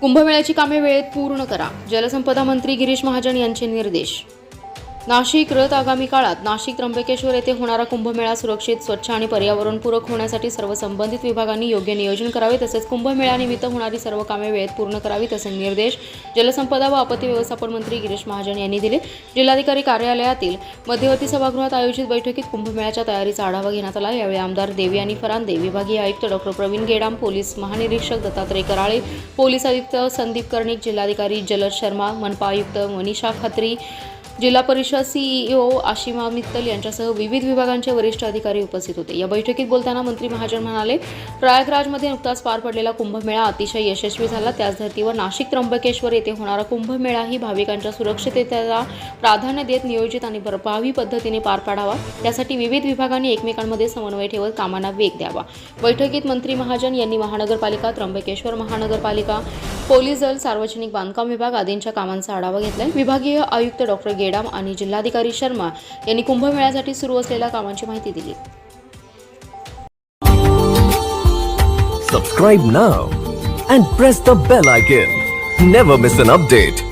कुंभमेळ्याची कामे वेळेत पूर्ण करा. जलसंपदा मंत्री गिरीश महाजन यांचे निर्देश. नाशिक रथ आगामी काळात नाशिक त्र्यंबकेश्वर येथे होणारा कुंभमेळा सुरक्षित स्वच्छ आणि पर्यावरणपूरक होण्यासाठी सर्व संबंधित विभागांनी योग्य नियोजन करावे तसेच कुंभमेळ्यानिमित्त होणारी सर्व कामे वेळेत पूर्ण करावी तसे निर्देश जलसंपदा व आपत्ती व्यवस्थापन मंत्री गिरीश महाजन यांनी दिले. जिल्हाधिकारी कार्यालयातील मध्यवर्ती सभागृहात आयोजित बैठकीत कुंभमेळ्याच्या तयारीचा आढावा घेण्यात आला. यावेळी आमदार देवयानी फरांदे विभागीय आयुक्त डॉक्टर प्रवीण गेडाम पोलीस महानिरीक्षक दत्तात्रय कराळे पोलीस आयुक्त संदीप कर्णिक जिल्हाधिकारी जलद शर्मा मनपा आयुक्त मनीषा खत्री जिल्हा परिषद सीईओ आशिमा मित्तल यांच्यासह विविध विभागांचे वरिष्ठ अधिकारी उपस्थित होते. या बैठकीत बोलताना मंत्री महाजन म्हणाले प्रयागराजमध्ये नुकताच पार पडलेला कुंभमेळा अतिशय यशस्वी झाला. त्याच धर्तीवर नाशिक त्र्यंबकेश्वर येथे होणारा कुंभमेळाही भाविकांच्या सुरक्षिततेला प्राधान्य देत नियोजित आणि प्रभावी पद्धतीने पार पाडावा. त्यासाठी विविध विभागांनी एकमेकांमध्ये समन्वय ठेवत कामांना वेग द्यावा. बैठकीत मंत्री महाजन यांनी महानगरपालिका त्र्यंबकेश्वर महानगरपालिका पोलीस दल सार्वजनिक बांधकाम विभाग आदींच्या कामांचा आढावा घेतला. विभागीय आयुक्त डॉक्टर गेडाम आणि जिल्हाधिकारी शर्मा यांनी कुंभमेळ्यासाठी सुरू असलेल्या कामांची माहिती दिली subscribe now and press the bell icon never miss an update